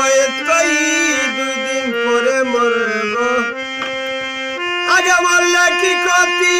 আমি তাই দুই দিন পরে মরব। আগে মরলে কি ক্ষতি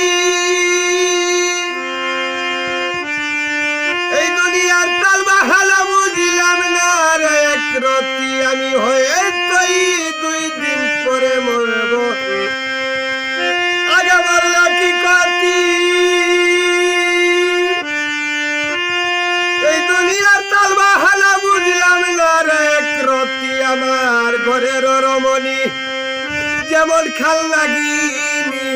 রমণী, যেমন খাল লাগিনি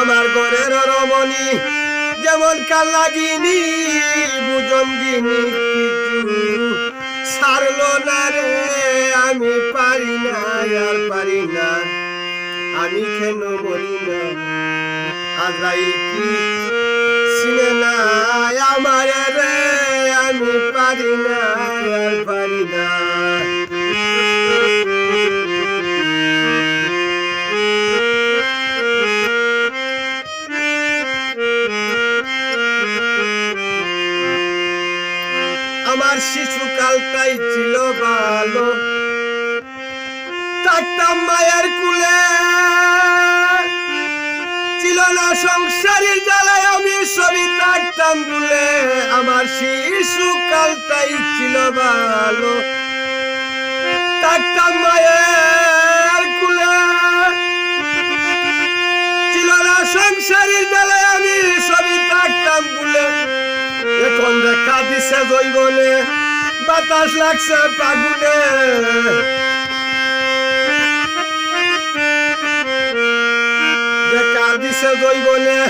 আমার ঘরের রমণী, যেমন কাল লাগিনি দিনি কিছু। সারলো না রে, আমি পারি না, আর পারি না। আমি কেন মরি না? আজরাইল কি? পারি না আর পারি না আমার শিশুকালটাই ছিল ভালো। থাকতাম মায়ের কুলে। না সংসারের জ্বালায় আমি সবই থাকতাম ভুলে আমার শিশুকালটাই ছিল ভালো। থাকতাম মায়ের কুলে। ছিল না সংসারের জ্বালায় আমি সবই থাকতাম ভুলে এখন দেখা দিছে জৈবনে, বাতাস লাগছে পাগুনে। দেখা দিছে জৈবনে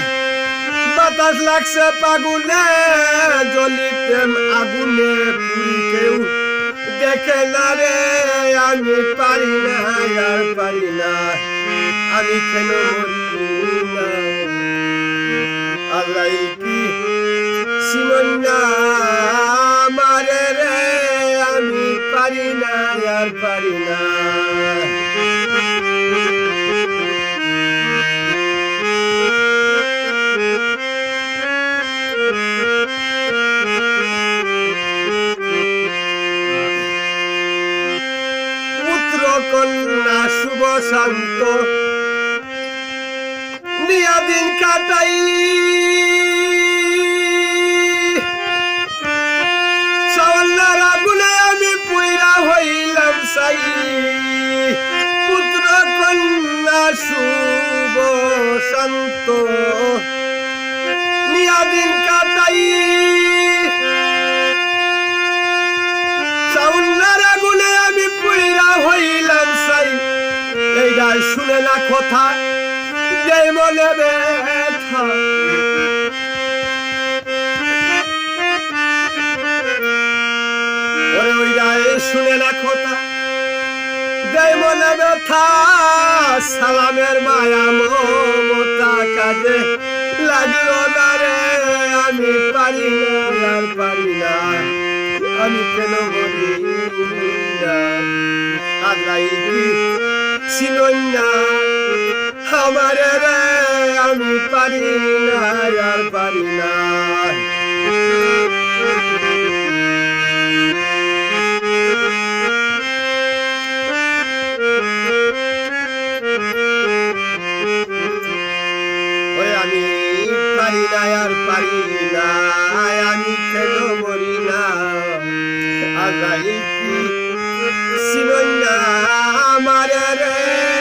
বাতাস লাগছে পাগুনে, জলি প্রেম আগুনে পুরি কেউ দেখে না রে, আমি পারি না, আর পারি না, আমি কেন না? আজরাইল কি মারে রে, আমি পারি না, আর পারি না। পুত্র কন্যা শুভ শান্ত। নিয়া কাটাই। আগুনে আমি পুইরা হইলাম সাই। পুত্র কন্যা শুভ শান্ত। কথা যে মনে ব্যথা। না কথা। যে মনে ব্যথা, সালামের মায়া মমতা কাজে লাগল না রে, আমি পারি না, আর পারি না। আমি কেন বলি না ছিলই না। আমার রে আমি পারি না আর পারি না আমি পারি না আর না আমি কেন মরি না? আগাই কি ছিলই না? আমার রে